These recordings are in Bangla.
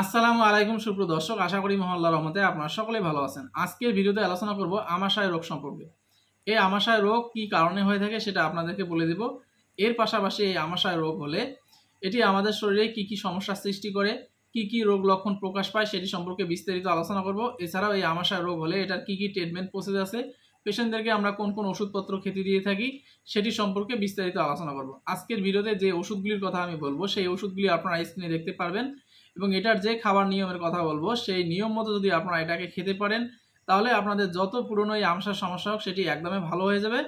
আসসালামু আলাইকুম সুপ্রিয় দর্শক, আশা করি মহল্লা রহমতে আপনারা সকলে ভালো আছেন। আজকের ভিডিওতে আলোচনা করব আমাশয় রোগ সম্পর্কে। এই আমাশয় রোগ কি কারণে হয়ে থাকে সেটা আপনাদেরকে বলে দেব। এর পাশাপাশি এই আমাশয় রোগ হলে এটি আমাদের শরীরে কি কি সমস্যার সৃষ্টি করে, কি কি রোগ লক্ষণ প্রকাশ পায় সেটি সম্পর্কে বিস্তারিত আলোচনা করব। এছাড়াও এই আমাশয় রোগ হলে এটার কি কি ট্রিটমেন্ট প্রসেস আছে পেশেন্টদেরকে আমরা কোন কোন ওষুধপত্র খেতে দিয়ে থাকি সেটি সম্পর্কে বিস্তারিত আলোচনা করব। আজকের ভিডিওতে যে ওষুধগুলির কথা আমি বলব, সেই ওষুধগুলি আপনারা স্ক্রিনে দেখতে পারবেন। এবং এটার যে খাবার নিয়মের কথা বলব, সেই নিয়ম মতো যদি আপনারা এটাকে খেতে পারেন, তাহলে আপনাদের যত পুরনো এই আমসার সমস্যা হোক, সেটি একদমই ভালো হয়ে যাবে।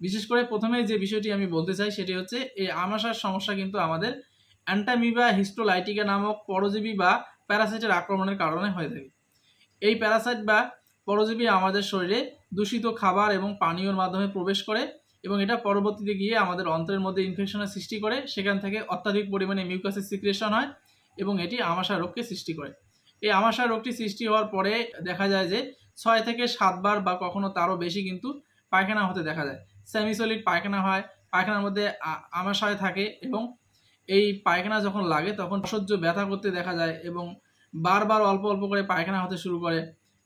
বিশেষ করে প্রথমে যে বিষয়টি আমি বলতে চাই, সেটি হচ্ছে এই আমাশার সমস্যা কিন্তু আমাদের অ্যান্টামিবা হিস্টোলাইটিকা নামক পরজীবী বা প্যারাসাইটের আক্রমণের কারণে হয়ে থাকে। এই প্যারাসাইট বা পরজীবী আমাদের শরীরে দূষিত খাবার এবং পানীয়র মাধ্যমে প্রবেশ করে এবং এটা পরবর্তীতে গিয়ে আমাদের অন্ত্রের মধ্যে ইনফেকশনের সৃষ্টি করে, সেখান থেকে অত্যাধিক পরিমাণে মিউকাসের সিক্রেশন হয়। এবং এটি আমাশা রোগকে সৃষ্টি করে। এই আমাশা রোগটি সৃষ্টি হওয়ার পরে দেখা যায় যে ছয় থেকে সাতবার বা কখনো তারও বেশি কিন্তু পায়খানা হতে দেখা যায়। সেমিসলিড পায়খানা হয়, পায়খানার মধ্যে আমাশয় থাকে এবং এই পায়খানা যখন লাগে তখন অসহ্য ব্যথা করতে দেখা যায় এবং বারবার অল্প অল্প করে পায়খানা হতে শুরু করে।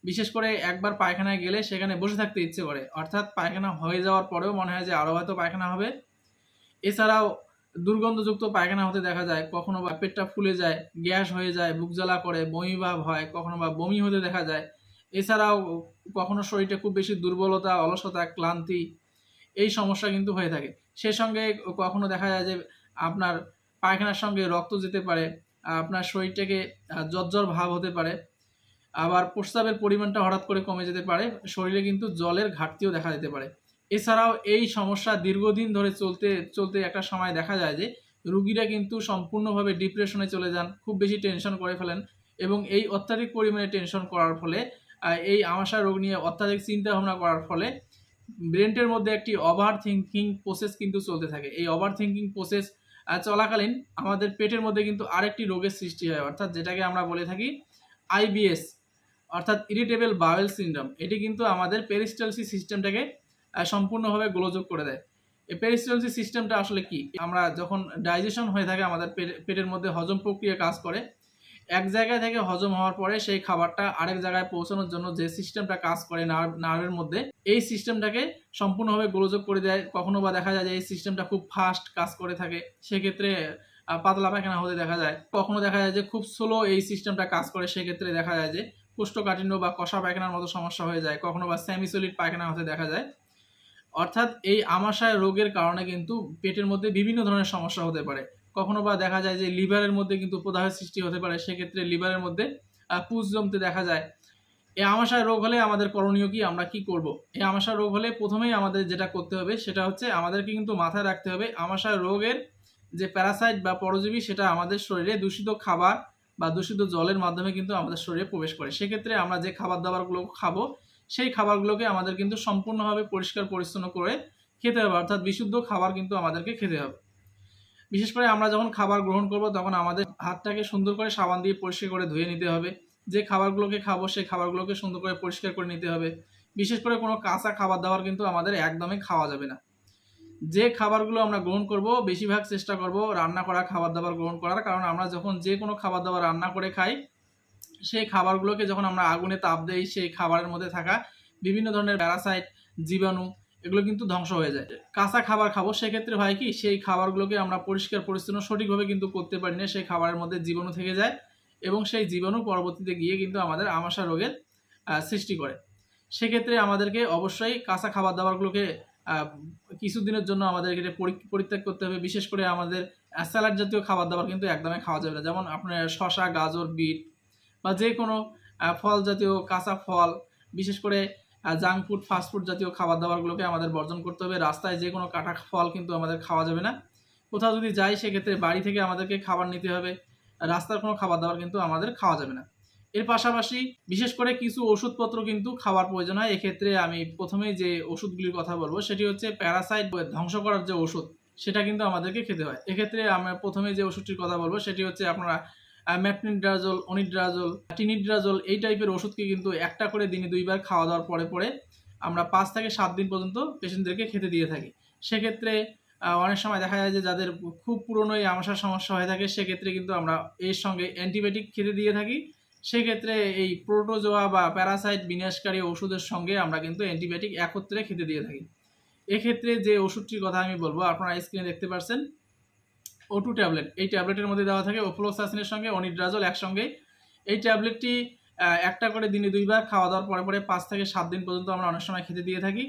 বিশেষ করে একবার পায়খানায় গেলে সেখানে বসে থাকতে ইচ্ছে করে। অর্থাৎ পায়খানা হয়ে যাওয়ার পরেও মনে হয় যে আরও হয়তো পায়খানা হবে। এছাড়াও দুর্গন্ধযুক্ত পায়খানা হতে দেখা যায়, কখনো বা পেটটা ফুলে যায়, গ্যাস হয়ে যায়, বুক জ্বালা করে, বমি ভাব হয় কখনো বা বমি হতে দেখা যায়। এছাড়াও কখনো শরীরটা খুব বেশি দুর্বলতা, অলসতা, ক্লান্তি এই সমস্যা কিন্তু হয়ে থাকে। সে সঙ্গে কখনো দেখা যায় যে আপনার পায়খানার সঙ্গে রক্ত যেতে পারে, আপনার শরীরটাকে জ্বর ভাব হতে পারে, আবার প্রস্রাবের পরিমাণটা হঠাৎ করে কমে যেতে পারে, শরীরে কিন্তু জলের ঘাটতিও দেখা যেতে পারে। এছাড়াও এই সমস্যা দীর্ঘদিন ধরে চলতে চলতে একটা সময় দেখা যায় যে রুগীরা কিন্তু সম্পূর্ণভাবে ডিপ্রেশনে চলে যান, খুব বেশি টেনশন করে ফেলেন এবং এই অত্যাধিক পরিমাণে টেনশন করার ফলে এই আমাশা রোগ নিয়ে অত্যাধিক চিন্তা ভাবনা করার ফলে ব্রেনটের মধ্যে একটি ওভার থিঙ্কিং প্রসেস কিন্তু চলতে থাকে। এই ওভার থিঙ্কিং প্রসেস চলাকালীন আমাদের পেটের মধ্যে কিন্তু আরেকটি রোগের সৃষ্টি হয়, অর্থাৎ যেটাকে আমরা বলে থাকি আইবিএস অর্থাৎ ইরিটেবল বাওয়েল সিনড্রোম এটি কিন্তু আমাদের পেরিস্টালসি সিস্টেমটাকে সম্পূর্ণভাবে গোলযোগ করে দেয়। এই পেরিস্টালসি সিস্টেমটা আসলে কি? আমরা যখন ডাইজেশন হয়ে থাকে, আমাদের পেটের মধ্যে হজম প্রক্রিয়া কাজ করে। এক জায়গায় থেকে হজম হওয়ার পরে সেই খাবারটা আরেক জায়গায় পৌঁছানোর জন্য যে সিস্টেমটা কাজ করে নার্ভ নার্ভের মধ্যে, এই সিস্টেমটাকে সম্পূর্ণভাবে গোলযোগ করে দেয়। কখনো বা দেখা যায় যে এই সিস্টেমটা খুব ফাস্ট কাজ করে থাকে। সেক্ষেত্রে পাতলা পায়খানা হতে দেখা যায়। কখনো দেখা যায় যে খুব স্লো এই সিস্টেমটা কাজ করে। সেক্ষেত্রে দেখা যায় যে কোষ্ঠকাঠিন্য বা কষা পায়খানার মতো সমস্যা হয়ে যায়। কখনো বা সেমিসলিড পায়খানা হতে দেখা যায়। অর্থাৎ এই আমাশয় রোগের কারণে কিন্তু পেটের মধ্যে বিভিন্ন ধরনের সমস্যা হতে পারে। কখনো বা দেখা যায় যে লিভারের মধ্যে কিন্তু প্রদাহের সৃষ্টি হতে পারে, সেক্ষেত্রে লিভারের মধ্যে পুষ জমতে দেখা যায়। এই আমাশয় রোগ হলে আমাদের করণীয় কি? আমরা কি করব? এই আমাশয় রোগ হলে প্রথমেই আমাদের যেটা করতে হবে, সেটা হচ্ছে আমাদেরকে কিন্তু মাথায় রাখতে হবে আমাশয় রোগের যে প্যারাসাইট বা পরজীবী, সেটা আমাদের শরীরে দূষিত খাবার বা দূষিত জলের মাধ্যমে কিন্তু আমাদের শরীরে প্রবেশ করে। সেক্ষেত্রে আমরা যে খাবার দাবারগুলো খাব সেই খাবারগুলোকে আমাদের কিন্তু সম্পূর্ণভাবে পরিষ্কার, পরিচ্ছন্ন করে খেতে হবে। অর্থাৎ বিশুদ্ধ খাবার কিন্তু আমাদেরকে খেতে হবে। বিশেষ করে আমরা যখন খাবার গ্রহণ করব, তখন আমাদের হাতটাকে সুন্দর করে সাবান দিয়ে পরিষ্কার করে ধুয়ে নিতে হবে। যে খাবারগুলোকে খাব, সেই খাবারগুলোকে সুন্দর করে পরিষ্কার করে নিতে হবে। বিশেষ করে কোনো কাঁচা খাবার দাবার কিন্তু আমাদের একদমই খাওয়া যাবে না। যে খাবারগুলো আমরা গ্রহণ করব, বেশিরভাগ চেষ্টা করব রান্না করা, খাবার দাবার গ্রহণ করার। কারণ আমরা যখন যে কোনো খাবার দাবার রান্না করে খাই সেই খাবারগুলোকে যখন আমরা আগুনে তাপ দেই, সেই খাবারের মধ্যে থাকা বিভিন্ন ধরনের প্যারাসাইট জীবাণু, এগুলো কিন্তু ধ্বংস হয়ে যায়। কাঁচা খাবার খাব, সেক্ষেত্রে হয় কি, সেই খাবারগুলোকে আমরা পরিষ্কার, পরিচ্ছন্ন, সঠিকভাবে কিন্তু করতে পারি না, সেই খাবারের মধ্যে জীবাণু থেকে যায় এবং সেই জীবাণু পরবর্তীতে গিয়ে কিন্তু আমাদের আমাশা রোগের সৃষ্টি করে। সেক্ষেত্রে আমাদেরকে অবশ্যই কাঁচা খাবার দাবারগুলোকে কিছুদিনের জন্য আমাদেরকে পরি- পরিত্যাগ করতে হবে। বিশেষ করে আমাদের স্যালাড জাতীয় খাবার দাবার কিন্তু একদমই খাওয়া যাবে না। যেমন আপনার শশা গাজর, বিট বা যে কোনো ফল জাতীয়, কাঁচা ফল, বিশেষ করে জাঙ্ক ফুড ফাস্ট ফুড জাতীয় খাবার দাবারগুলোকে আমাদের বর্জন করতে হবে। রাস্তায় যে কোনো কাটা ফল কিন্তু আমাদের খাওয়া যাবে না। কোথাও যদি যাই, সেক্ষেত্রে বাড়ি থেকে আমাদেরকে খাবার নিতে হবে। রাস্তার কোনো খাবার দাবার কিন্তু আমাদের খাওয়া যাবে না। এর পাশাপাশি বিশেষ করে কিছু ওষুধপত্র কিন্তু খাওয়ার প্রয়োজন হয়। এক্ষেত্রে আমি প্রথমেই যে ওষুধগুলির কথা বলব, সেটি হচ্ছে প্যারাসাইট ধ্বংস করার যে ওষুধ, সেটা কিন্তু আমাদেরকে খেতে হয়। এক্ষেত্রে আমরা প্রথমে যে ওষুধটির কথা বলব, সেটি হচ্ছে আপনারা ম্যাপনিড্রাজল, অনিড্রাজল, টিনিড্রাজল, এই টাইপের ওষুধকে কিন্তু একটা করে দিনে দুইবার খাওয়া দাওয়ার পরে পরে আমরা পাঁচ থেকে সাত দিন পর্যন্ত পেশেন্টদেরকে খেতে দিয়ে থাকি। সেক্ষেত্রে অনেক সময় দেখা যায় যে যাদের খুব পুরনো এই আমাশার সমস্যা হয়ে থাকে, সেক্ষেত্রে কিন্তু আমরা এর সঙ্গে অ্যান্টিবায়োটিক খেতে দিয়ে থাকি। সেক্ষেত্রে এই প্রোটোজোয়া বা প্যারাসাইট বিনাশকারী ওষুধের সঙ্গে আমরা কিন্তু অ্যান্টিবায়োটিক একত্রে খেতে দিয়ে থাকি। এক্ষেত্রে যে ওষুধটির কথা আমি বলব, আপনারা স্ক্রিনে দেখতে পাচ্ছেন ও টু ট্যাবলেট এই ট্যাবলেটের মধ্যে দেওয়া থাকে ওফ্লোসাসিনের সঙ্গে অনিড্রাজল একসঙ্গে এই ট্যাবলেটটি একটা করে দিনে দুইবার খাওয়া দাওয়ার পরে পরে পাঁচ থেকে সাত দিন পর্যন্ত আমরা অনেক সময় খেতে দিয়ে থাকি।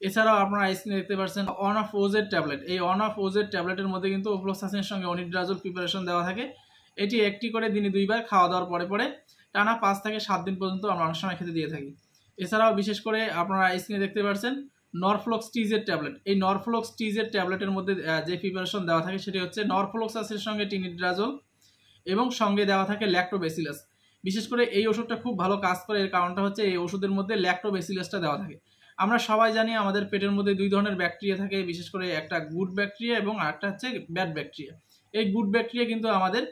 এছাড়াও আপনারা স্ক্রিনে দেখতে পাচ্ছেন অন অফ ওজের ট্যাবলেট এই অন অফ ওজের ট্যাবলেটের মধ্যে কিন্তু ওফ্লোসাসিনের সঙ্গে অনিড্রাজল প্রিপারেশন দেওয়া থাকে। এটি একটি করে দিনে দুইবার খাওয়া দাওয়ার পরে পরে টানা পাঁচ থেকে সাত দিন পর্যন্ত আমরা অনেক সময় খেতে দিয়ে থাকি। এছাড়াও বিশেষ করে আপনারা স্ক্রিনে দেখতে পাচ্ছেন নরফ্লক্স টিজের ট্যাবলেট। এই নরফ্লক্স টিজের ট্যাবলেটের মধ্যে যে প্রিপারেশন দেওয়া থাকে সেটি হচ্ছে নরফ্লক্সাসের সঙ্গে টিনিড্রাজল এবং সঙ্গে দেওয়া থাকে ল্যাক্টোবেসিলাস। বিশেষ করে এই ওষুধটা খুব ভালো কাজ করে, এর কারণটা হচ্ছে এই ওষুধের মধ্যে ল্যাক্টোবেসিলাসটা দেওয়া থাকে। আমরা সবাই জানি আমাদের পেটের মধ্যে দুই ধরনের ব্যাকটেরিয়া থাকে, বিশেষ করে একটা গুড ব্যাকটেরিয়া এবং আরেকটা হচ্ছে ব্যাড ব্যাকটেরিয়া। এই গুড ব্যাকটেরিয়া কিন্তু আমাদের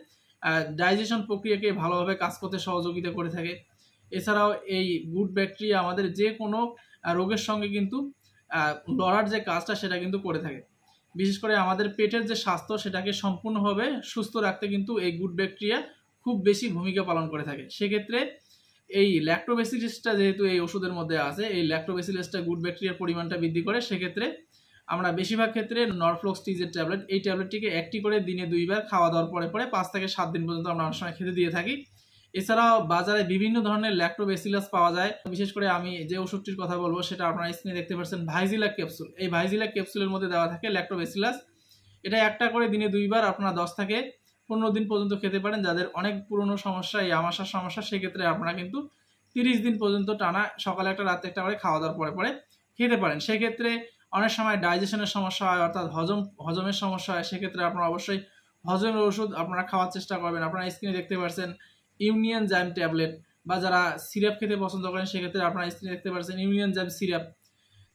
ডাইজেশন প্রক্রিয়াকে ভালোভাবে কাজ করতে সহযোগিতা করে থাকে। এছাড়াও এই গুড ব্যাকটেরিয়া আমাদের যে কোনো রোগের সঙ্গে কিন্তু লড়ার যে কাজটা সেটা কিন্তু করে থাকে। বিশেষ করে আমাদের পেটের যে স্বাস্থ্য, সেটাকে সম্পূর্ণভাবে সুস্থ রাখতে কিন্তু এই গুড ব্যাকটেরিয়া খুব বেশি ভূমিকা পালন করে থাকে। সেক্ষেত্রে এই ল্যাক্টোবেসিলিসটা যেহেতু এই ওষুধের মধ্যে আছে, এই ল্যাক্টোবেসিলিসটা গুড ব্যাকটেরিয়ার পরিমাণটা বৃদ্ধি করে, সেক্ষেত্রে আমরা বেশিরভাগ ক্ষেত্রে নরফ্লক্স টিজের ট্যাবলেট এই ট্যাবলেটটিকে একটি করে দিনে দুইবার খাওয়া দাওয়ার পরে পরে পাঁচ থেকে সাত দিন পর্যন্ত আমরা অনেক সময় খেতে দিয়ে থাকি। এছাড়াও বাজারে বিভিন্ন ধরনের ল্যাক্টোবেসিলাস পাওয়া যায়। বিশেষ করে আমি যে ওষুধটির কথা বলব, সেটা আপনারা স্ক্রিনে দেখতে পাচ্ছেন ভাইজিলা ক্যাপসুল এই ভাইজিলা ক্যাপসুলের মধ্যে দেওয়া থাকে ল্যাক্টোবেসিলাস এটা একটা করে দিনে দুইবার আপনারা দশ থেকে পনেরো দিন পর্যন্ত খেতে পারেন। যাদের অনেক পুরনো সমস্যা, এই আমাশার সমস্যা, সেক্ষেত্রে আপনারা কিন্তু তিরিশ দিন পর্যন্ত টানা সকালে একটা, রাতে একটা করে খাওয়া দাওয়ার পরে পরে খেতে পারেন। সেক্ষেত্রে অনেক সময় ডাইজেশনের সমস্যা হয়, অর্থাৎ হজম, হজমের সমস্যা হয়। সেক্ষেত্রে আপনারা অবশ্যই হজমের ওষুধ আপনারা খাওয়ার চেষ্টা করবেন। আপনারা স্ক্রিনে দেখতে পাচ্ছেন ইউনিয়ন জাইম ট্যাবলেট বা যারা সিরাপ খেতে পছন্দ করেন, সেক্ষেত্রে আপনারা স্ক্রিনে দেখতে পাচ্ছেন ইউনিয়ন জাইম সিরাপ।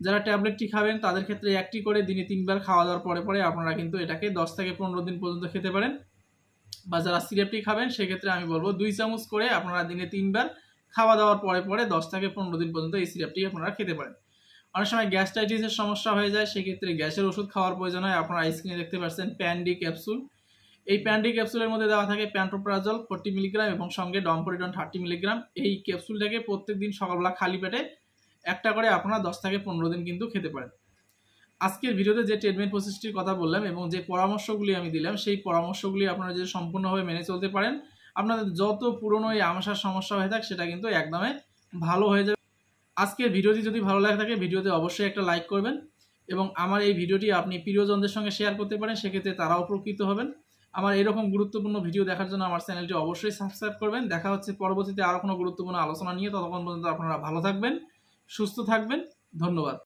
যারা ট্যাবলেটটি খাবেন, তাদের ক্ষেত্রে একটি করে দিনে তিনবার খাওয়া দাওয়ার পরে পরে আপনারা কিন্তু এটাকে দশ থেকে পনেরো দিন পর্যন্ত খেতে পারেন। বা যারা সিরাপটি খাবেন, সেক্ষেত্রে আমি বলব দুই চামচ করে আপনারা দিনে তিনবার খাওয়া দাওয়ার পরে পরে দশ থেকে পনেরো দিন পর্যন্ত এই সিরাপটি আপনারা খেতে পারেন। অনেক সময় গ্যাস্ট্রাইটিসের সমস্যা হয়ে যায়, সেক্ষেত্রে গ্যাসের ওষুধ খাওয়ার প্রয়োজন হয়। আপনারা স্ক্রিনে দেখতে পাচ্ছেন প্যান্ডি ক্যাপসুল। এই প্যান্ডি ক্যাপসুলের মধ্যে দেওয়া থাকে প্যান্টোপ্রাজল ফোর্টি মিলিগ্রাম এবং সঙ্গে ডম্পোরিডন থার্টি মিলিগ্রাম। এই ক্যাপসুলটাকে প্রত্যেক দিন সকালবেলা খালি পেটে একটা করে আপনারা দশ থেকে পনেরো দিন কিন্তু খেতে পারেন। আজকের ভিডিওতে যে ট্রিটমেন্ট প্রসেসটির কথা বললাম এবং যে পরামর্শগুলি আমি দিলাম, সেই পরামর্শগুলি আপনারা যদি সম্পূর্ণভাবে মেনে চলতে পারেন, আপনাদের যত পুরনো এই আমাশার সমস্যা হয়ে থাকে, সেটা কিন্তু একদমই ভালো হয়ে যাবে। আজকের ভিডিওটি যদি ভালো লাগে থাকে, ভিডিওতে অবশ্যই একটা লাইক করবেন এবং আমার এই ভিডিওটি আপনি প্রিয়জনদের সঙ্গে শেয়ার করতে পারেন, সেক্ষেত্রে তারাও উপকৃত হবেন। আমার এরকম গুরুত্বপূর্ণ ভিডিও দেখার জন্য আমার চ্যানেলটি অবশ্যই সাবস্ক্রাইব করবেন। দেখা হচ্ছে পরবর্তীতে আরও কোনো গুরুত্বপূর্ণ আলোচনা নিয়ে। ততক্ষণ পর্যন্ত আপনারা ভালো থাকবেন, সুস্থ থাকবেন। ধন্যবাদ।